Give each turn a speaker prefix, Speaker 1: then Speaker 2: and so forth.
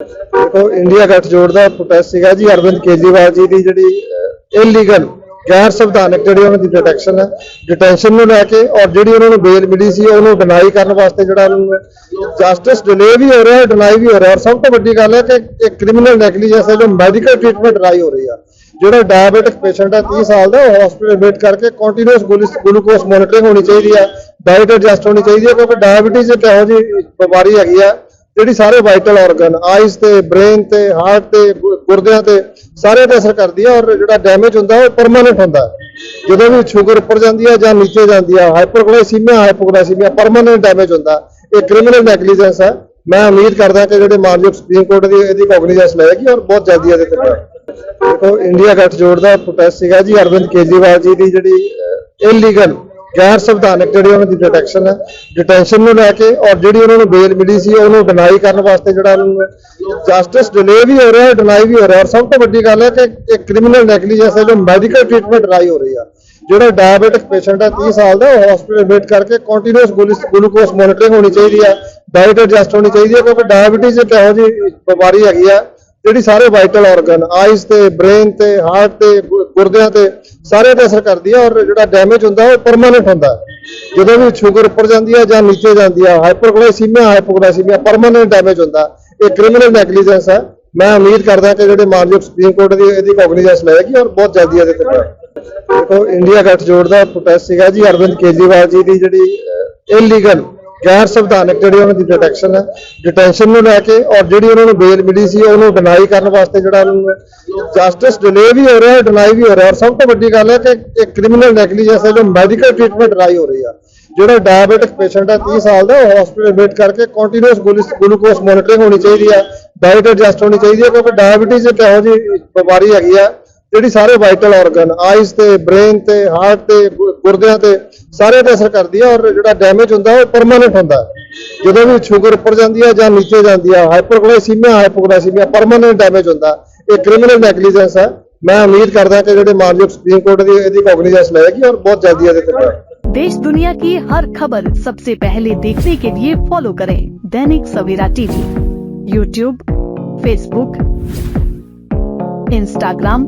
Speaker 1: ਦੇਖੋ, ਇੰਡੀਆ ਗੱਠਜੋੜ ਦਾ ਪ੍ਰੋਟੈਸਟ ਸੀਗਾ ਜੀ, ਅਰਵਿੰਦ ਕੇਜਰੀਵਾਲ ਜੀ ਦੀ ਜਿਹੜੀ ਇਲੀਗਲ ਗੈਰ ਸੰਵਿਧਾਨਕ ਜਿਹੜੀ ਉਹਨਾਂ ਦੀ ਡਿਟੈਕਸ਼ਨ ਹੈ ਡਿਟੈਂਸ਼ਨ ਨੂੰ ਲੈ ਕੇ ਔਰ ਜਿਹੜੀ ਉਹਨਾਂ ਨੂੰ ਬੇਲ ਮਿਲੀ ਸੀ, ਉਹਨੂੰ ਡਿਨਾਈ ਕਰਨ ਵਾਸਤੇ ਜਿਹੜਾ ਉਹਨਾਂ ਜਸਟਿਸ ਡਿਲੇ ਵੀ ਹੋ ਰਿਹਾ ਡਿਨਾਈ ਵੀ ਹੋ ਰਿਹਾ ਔਰ ਸਭ ਤੋਂ ਵੱਡੀ ਗੱਲ ਹੈ ਕਿ ਇੱਕ ਕ੍ਰਿਮੀਨਲ ਨੈਗਲੀਜੈਂਸ ਹੈ, ਜੋ ਮੈਡੀਕਲ ਟ੍ਰੀਟਮੈਂਟ ਡਿਨਾਈ ਹੋ ਰਹੀ ਆ। ਜਿਹੜਾ ਡਾਇਬੀਟਿਕ ਪੇਸ਼ੈਂਟ ਹੈ 30 ਸਾਲ ਦਾ, ਉਹ ਹਸਪੀਟਲ ਐਡਮਿਟ ਕਰਕੇ ਕੰਟੀਨਿਊਸ ਗਲੂਕੋਸ ਮੋਨੀਟਰਿੰਗ ਹੋਣੀ ਚਾਹੀਦੀ ਹੈ ਡਾਈਟ ਐਡਜਸਟ ਹੋਣੀ ਚਾਹੀਦੀ ਹੈ, ਕਿਉਂਕਿ ਡਾਇਬੀਟੀਜ਼ ਇੱਕ ਇਹੋ ਜਿਹੀ ਬਿਮਾਰੀ ਹੈਗੀ ਆ ਜਿਹੜੀ ਸਾਰੇ ਵਾਈਟਲ ਆਰਗਨ ਆਈਜ਼ ਤੇ ਬ੍ਰੇਨ ਤੇ ਹਾਰਟ ਤੇ ਗੁਰਦਿਆਂ ਤੇ, ਸਾਰੇ ਤੇ ਅਸਰ ਕਰਦੀ ਹੈ ਔਰ ਜਿਹੜਾ ਡੈਮੇਜ ਹੁੰਦਾ ਉਹ ਪਰਮਾਨੈਂਟ ਹੁੰਦਾ ਜਦੋਂ ਵੀ ਸ਼ੂਗਰ ਉੱਪਰ ਜਾਂਦੀ ਹੈ ਜਾਂ ਨੀਚੇ ਜਾਂਦੀ ਹੈ ਹਾਈਪਰਗਲਾਈਸੀਮੀਆ ਹਾਈਪੋਗਲਾਈਸੀਮੀਆ ਪਰਮਾਨੈਂਟ ਡੈਮੇਜ ਹੁੰਦਾ ਇਹ ਕ੍ਰਿਮੀਨਲ ਨੈਗਲੀਜੈਂਸ ਹੈ। ਮੈਂ ਉਮੀਦ ਕਰਦਾ ਕਿ ਜਿਹੜੇ ਮਾਨਯੋਗ ਸੁਪਰੀਮ ਕੋਰਟ ਦੀ ਇਹਦੀ ਕੋਗਨੀਜੈਂਸ ਲਏਗੀ ਔਰ ਬਹੁਤ ਜਲਦੀ ਇਹਦੇ ਤੇ ਦੇਖੋ, ਇੰਡੀਆ ਗੱਠਜੋੜ ਦਾ ਪ੍ਰੋਟੈਸਟ ਸੀਗਾ ਜੀ, ਅਰਵਿੰਦ ਕੇਜਰੀਵਾਲ ਜੀ ਦੀ ਜਿਹੜੀ ਇਲੀਗਲ ਗੈਰ ਸੰਵਿਧਾਨਕ ਜਿਹੜੀ ਉਹਨਾਂ ਦੀ ਡਿਟੈਕਸ਼ਨ ਹੈ ਡਿਟੈਂਸ਼ਨ ਨੂੰ ਲੈ ਕੇ ਔਰ ਜਿਹੜੀ ਉਹਨਾਂ ਨੂੰ ਬੇਲ ਮਿਲੀ ਸੀ, ਉਹਨੂੰ ਡਿਨਾਈ ਕਰਨ ਵਾਸਤੇ ਜਿਹੜਾ ਉਹਨਾਂ ਨੂੰ ਜਸਟਿਸ ਡਿਲੇ ਵੀ ਹੋ ਰਿਹਾ ਹੈ ਡਿਨਾਈ ਵੀ ਹੋ ਰਿਹਾ ਔਰ ਸਭ ਤੋਂ ਵੱਡੀ ਗੱਲ ਹੈ ਕਿ ਇੱਕ ਕ੍ਰਿਮੀਨਲ ਨੈਗਲੀਜੈਂਸ ਹੈ, ਜੋ ਮੈਡੀਕਲ ਟ੍ਰੀਟਮੈਂਟ ਡਿਨਾਈ ਹੋ ਰਹੀ ਆ ਜਿਹੜਾ ਡਾਇਬੀਟਿਕ ਪੇਸ਼ੈਂਟ ਹੈ 30 ਸਾਲ ਦਾ, ਉਹ ਹਸਪੀਟਲ ਐਡਮਿਟ ਕਰਕੇ ਕੰਟੀਨਿਊਸ ਗਲੂਕੋਸ ਮੋਨੀਟਰਿੰਗ ਹੋਣੀ ਚਾਹੀਦੀ ਹੈ ਡਾਈਟ ਐਡਜਸਟ ਹੋਣੀ ਚਾਹੀਦੀ ਹੈ, ਕਿਉਂਕਿ ਡਾਇਬੀਟੀਜ਼ ਇੱਕ ਇਹੋ ਜਿਹੀ ਬਿਮਾਰੀ ਹੈਗੀ ਆ ਜਿਹੜੀ ਸਾਰੇ ਵਾਈਟਲ ਆਰਗਨ ਆਈਜ਼ ਤੇ ਬ੍ਰੇਨ ਤੇ ਹਾਰਟ ਤੇ ਗੁਰਦਿਆਂ ਤੇ, ਸਾਰੇ ਤੇ ਅਸਰ ਕਰਦੀ ਹੈ ਔਰ ਜਿਹੜਾ ਡੈਮੇਜ ਹੁੰਦਾ ਉਹ ਪਰਮਾਨੈਂਟ ਹੁੰਦਾ ਜਦੋਂ ਵੀ ਸ਼ੂਗਰ ਉੱਪਰ ਜਾਂਦੀ ਹੈ ਜਾਂ ਨੀਚੇ ਜਾਂਦੀ ਹੈ ਹਾਈਪਰਗਲਾਈਸੀਮੀਆ ਹਾਈਪੋਗਲਾਈਸੀਮੀਆ ਪਰਮਾਨੈਂਟ ਡੈਮੇਜ ਹੁੰਦਾ ਇਹ ਕ੍ਰਿਮੀਨਲ ਨੈਗਲੀਜੈਂਸ ਹੈ। ਮੈਂ ਉਮੀਦ ਕਰਦਾ ਕਿ ਜਿਹੜੇ ਮਾਨਯੋਗ ਸੁਪਰੀਮ ਕੋਰਟ ਦੀ ਇਹਦੀ ਕੋਗਨੀਜੈਂਸ ਲਏਗੀ ਔਰ ਬਹੁਤ ਜਲਦੀ ਇਹਦੇ ਤੇ ਦੇਖੋ ਇੰਡੀਆ ਗੱਠਜੋੜ ਦਾ ਪ੍ਰੋਟੈਸਟ ਸੀਗਾ ਜੀ, ਅਰਵਿੰਦ ਕੇਜਰੀਵਾਲ ਜੀ ਦੀ ਜਿਹੜੀ ਇਲੀਗਲ ਗੈਰ ਸੰਵਿਧਾਨਕ ਜਿਹੜੀ ਉਹਨਾਂ ਦੀ ਡਿਟੈਕਸ਼ਨ ਹੈ ਡਿਟੈਂਸ਼ਨ ਨੂੰ ਲੈ ਕੇ ਔਰ ਜਿਹੜੀ ਉਹਨਾਂ ਨੂੰ ਬੇਲ ਮਿਲੀ ਸੀ, ਉਹਨੂੰ ਡਿਨਾਈ ਕਰਨ ਵਾਸਤੇ ਜਿਹੜਾ ਜਸਟਿਸ ਡਿਲੇ ਵੀ ਹੋ ਰਿਹਾ ਹੈ ਡਿਨਾਈ ਵੀ ਹੋ ਰਿਹਾ ਔਰ ਸਭ ਤੋਂ ਵੱਡੀ ਗੱਲ ਹੈ ਕਿ ਇੱਕ ਕ੍ਰਿਮੀਨਲ ਨੈਗਲੀਜੈਂਸ ਹੈ, ਜੋ ਮੈਡੀਕਲ ਟ੍ਰੀਟਮੈਂਟ ਡਿਨਾਈ ਹੋ ਰਹੀ ਆ ਜਿਹੜਾ ਡਾਇਬੀਟਿਕ ਪੇਸ਼ੈਂਟ ਹੈ 30 ਸਾਲ ਦਾ, ਉਹ ਹਸਪੀਟਲ ਐਡਮਿਟ ਕਰਕੇ ਕੰਟੀਨਿਊਸ ਗਲੂਕੋਸ ਮੋਨੀਟਰਿੰਗ ਹੋਣੀ ਚਾਹੀਦੀ ਹੈ ਡਾਈਟ ਐਡਜਸਟ ਹੋਣੀ ਚਾਹੀਦੀ ਹੈ, ਕਿਉਂਕਿ ਡਾਇਬੀਟੀਜ਼ ਇੱਕ ਇਹੋ ਜਿਹੀ ਬਿਮਾਰੀ ਹੈਗੀ ਆ ਜਿਹੜੀ ਸਾਰੇ ਵਾਈਟਲ ਆਰਗਨ ਆਈਜ਼ ਤੇ ਬ੍ਰੇਨ ਤੇ ਹਾਰਟ ਤੇ ਗੁ- ਗੁਰਦਿਆਂ ਤੇ ਸਾਰੇ ਤੇ ਅਸਰ ਕਰਦੀ ਹੈ ਔਰ ਜਿਹੜਾ ਡੈਮੇਜ ਹੁੰਦਾ ਉਹ ਪਰਮਾਨੈਂਟ ਹੁੰਦਾ ਹੈ। ਜਦੋਂ ਵੀ ਸ਼ੂਗਰ ਉੱਪਰ ਜਾਂਦੀ ਹੈ ਜਾਂ ਨੀਚੇ ਜਾਂਦੀ ਹੈ ਹਾਈਪਰਗਲਾਈਸੀਮੀਆ ਹਾਈਪੋਗਲਾਈਸੀਮੀਆ ਪਰਮਾਨੈਂਟ ਡੈਮੇਜ ਹੁੰਦਾ ਹੈ। ਇਹ ਕ੍ਰਿਮੀਨਲ ਨੈਗਲੀਜੈਂਸ ਹੈ ਮੈਂ ਉਮੀਦ ਕਰਦਾ ਕਿ ਜਿਹੜੇ ਮਾਨਯੋਗ ਸੁਪਰੀਮ ਕੋਰਟ ਦੀ ਇਹਦੀ ਕੋਗਨੀਜੈਂਸ ਲਏਗੀ ਔਰ ਬਹੁਤ ਜਲਦੀ ਇਹਦੇ ਤੇ ਕਾਰਵਾਈ
Speaker 2: देश दुनिया की हर खबर सबसे पहले देखने के लिए फॉलो करें Dainik Savera TV YouTube Facebook Instagram